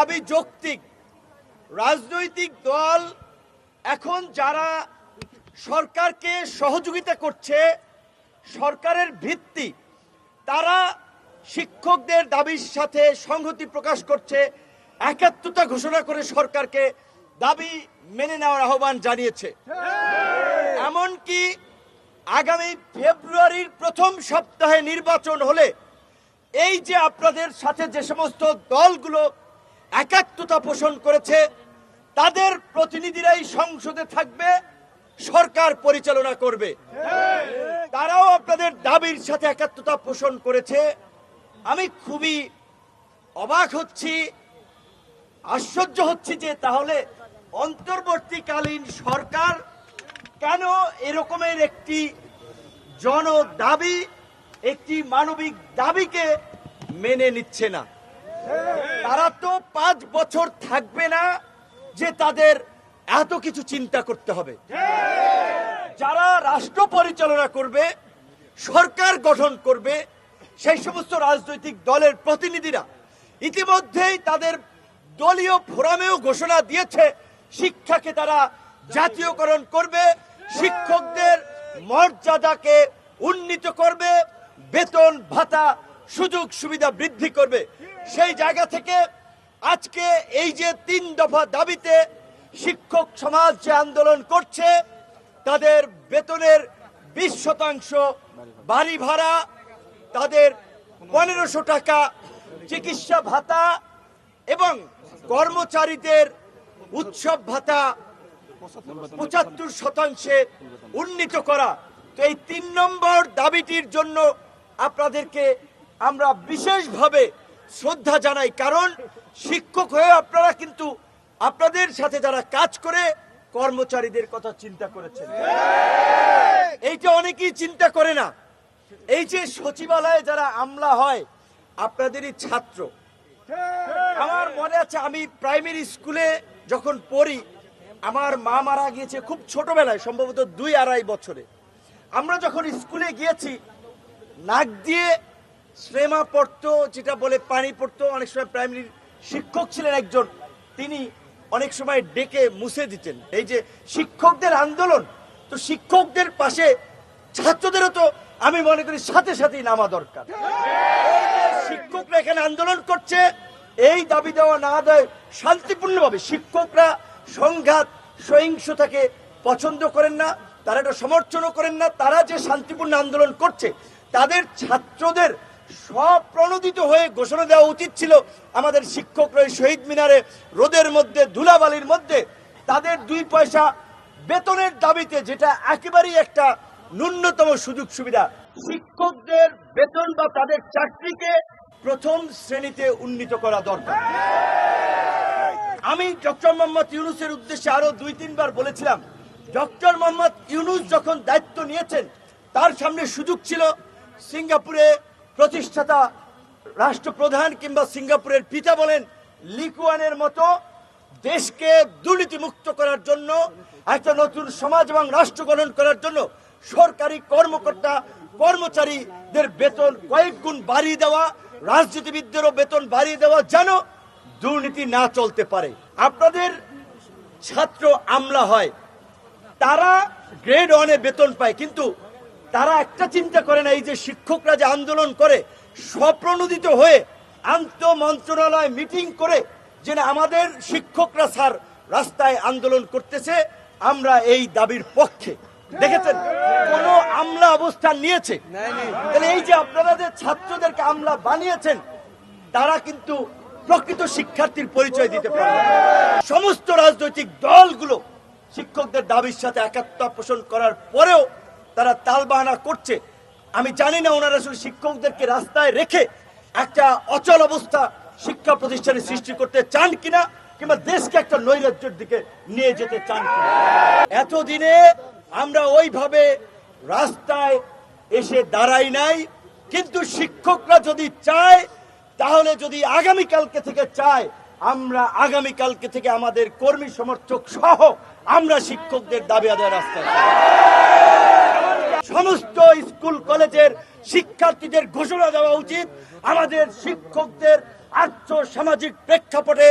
দাবি যৌক্তিক। রাজনৈতিক দল এখন যারা সরকারকে সহযোগিতা করছে, সরকারের ভিত্তি, তারা শিক্ষকদের দাবির সাথে সংহতি প্রকাশ করছে। একাত্মতা ঘোষণা করে সরকারকে দাবি মেনে নেওয়ার আহ্বান জানিয়েছে। এমনকি আগামী ফেব্রুয়ারির প্রথম সপ্তাহে নির্বাচন হলে এই যে আপনাদের সাথে যে সমস্ত দলগুলো একাত্মতা পোষণ করেছে, তাদের প্রতিনিধিরাই সংসদে থাকবে, সরকার পরিচালনা করবে। তারাও আপনাদের দাবির সাথে একাত্মতা পোষণ করেছে। আমি খুবই অবাক হচ্ছি, আশ্চর্য হচ্ছি যে তাহলে অন্তর্বর্তীকালীন সরকার কেন এরকমের একটি জন দাবি একটি মানবিক দাবিকে মেনে নিচ্ছে না? তারা তো পাঁচ বছর থাকবে না যে তাদের এত কিছু চিন্তা করতে হবে। যারা রাষ্ট্র পরিচালনা করবে, সরকার গঠন করবে, সেই সমস্ত রাজনৈতিক দলের প্রতিনিধিরা ইতিমধ্যেই তাদের দলীয় ফোরামেও ঘোষণা দিয়েছে, শিক্ষাকে তারা জাতীয়করণ করবে, শিক্ষকদের মর্যাদাকে উন্নীত করবে, বেতন ভাতা সুযোগ সুবিধা বৃদ্ধি করবে। সেই জায়গা থেকে আজকে এই যে তিন দফা দাবিতে শিক্ষক সমাজ যে আন্দোলন করছে, তাদের বেতনের বিশ শতাংশ বাড়ি ভাড়া, তাদের পনেরোশো টাকা চিকিৎসা ভাতা এবং কর্মচারীদের উৎসব ভাতা পঁচাত্তর শতাংশে উন্নীত করা। তো এই তিন নম্বর দাবিটির জন্য আপনাদেরকে আমরা বিশেষভাবে শ্রদ্ধা জানাই, কারণ শিক্ষক হয়ে আপনারা কিন্তু আপনাদের সাথে যারা কাজ করে কর্মচারীদের কথা চিন্তা করেছেন। এইটা অনেকেই চিন্তা করে না। এই যে সচিবালয়ে যারা আমলা হয়, আপনাদেরই ছাত্র। আমার মনে আছে, আমি প্রাইমারি স্কুলে যখন পড়ি, আমার মা মারা গিয়েছে খুব ছোটবেলায়, সম্ভবত দুই আড়াই বছরে। আমরা যখন স্কুলে গিয়েছি, নাক দিয়ে শ্রেমা পড়তো যেটা বলে পানি পড়তো অনেক সময় প্রাইমারি শিক্ষক ছিলেন একজন, তিনি অনেক সময় ডেকে মুছে দিতেন। এই যে শিক্ষকদের আন্দোলন, তো শিক্ষকদের পাশে ছাত্রদেরও তো আমি মনে করি সাথে সাথেই নামা দরকার। শিক্ষকরা এখানে আন্দোলন করছে, এই দাবি দেওয়া না দেয়, শান্তিপূর্ণভাবে শিক্ষকরা সংঘাত, সহিংসতাকে পছন্দ করেন না, তারা এটা সমর্থনও করেন না, তারা যে শান্তিপূর্ণ আন্দোলন করছে, তাদের ছাত্রদের স্বপ্রণোদিত হয়ে ঘোষণা দেওয়া উচিত ছিল আমাদের শিক্ষকরা শহীদ মিনারে রোদের মধ্যে, ধুলাবালির মধ্যে তাদের দুই পয়সা বেতনের দাবিতে যেটা একেবারেই একটা ন্যূনতম সুযোগ সুবিধা। শিক্ষকদের বেতন বা তাদের চাকরিকে প্রথম শ্রেণীতে উন্নীত করা দরকার। আমি ডক্টর মোহাম্মদ ইউনুসের উদ্দেশ্যে আরও দুই, তিনবার বলেছিলাম, ডক্টর মোহাম্মদ ইউনুস যখন দায়িত্ব নিয়েছেন, তার সামনে সুযোগ ছিল সিঙ্গাপুরে প্রতিষ্ঠাতা রাষ্ট্রপ্রধান কিংবা সিঙ্গাপুরের পিতা বলেন, লিকুয়ানের মতো দেশকে দুর্নীতিমুক্ত করার জন্য, একটা নতুন সমাজ এবং রাষ্ট্র গঠন করার জন্য সরকারি কর্মকর্তা, কর্মচারীদের বেতন কয়েক গুণ বাড়িয়ে দেওয়া, রাজনীতিবিদদেরও বেতন বাড়িয়ে দেওয়া যেন দুর্নীতি না চলতে পারে। আপনাদের ছাত্র আমলা হয়, তারা গ্রেড ওয়ানে বেতন পায়, কিন্তু তারা একটা চিন্তা করে না এই যে শিক্ষকরা যে আন্দোলন করে, স্বপ্রণোদিত হয়ে আন্ত মন্ত্রণালয় মিটিং করে যে আমাদের শিক্ষকরা স্যার রাস্তায় আন্দোলন করতেছে, আমরা এই দাবির পক্ষে। দেখেছেন? কোন আমলা অবস্থান নিয়েছে। এই যে আপনারা যে ছাত্রদেরকে আমলা বানিয়েছেন, তারা কিন্তু প্রকৃত শিক্ষার্থীর পরিচয় দিতে পারে সমস্ত রাজনৈতিক দলগুলো শিক্ষকদের দাবির সাথে একাত্মতা পোষণ করার পরেও তারা তালবাহানা করছে আমি জানি না ওনারা আসলে শিক্ষকদেরকে রাস্তায় রেখে একটা অচল অবস্থা শিক্ষা প্রতিষ্ঠানে সৃষ্টি করতে চান কিনা, কিংবা দেশকে একটা নৈরাজ্যের দিকে নিয়ে যেতে চান কিনা এতদিনে আমরা ওইভাবে রাস্তায় এসে দাঁড়াই নাই, কিন্তু শিক্ষকরা যদি চায়, তাহলে যদি আগামীকালকে থেকে চায়, আমরা আগামীকালকে থেকে আমাদের কর্মী সমর্থক সহ আমরা শিক্ষকদের দাবি আদায় রাস্তায়। সমস্ত স্কুল, কলেজের শিক্ষার্থীদের ঘোষণা দেওয়া উচিত আমাদের শিক্ষকদের আর্থ সামাজিক প্রেক্ষাপটে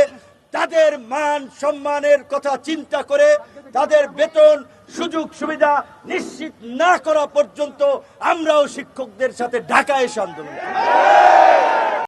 তাদের মান সম্মানের কথা চিন্তা করে তাদের বেতন, সুযোগ সুবিধা নিশ্চিত না করা পর্যন্ত আমরাও শিক্ষকদের সাথে ঢাকা এসে আন্দোলন।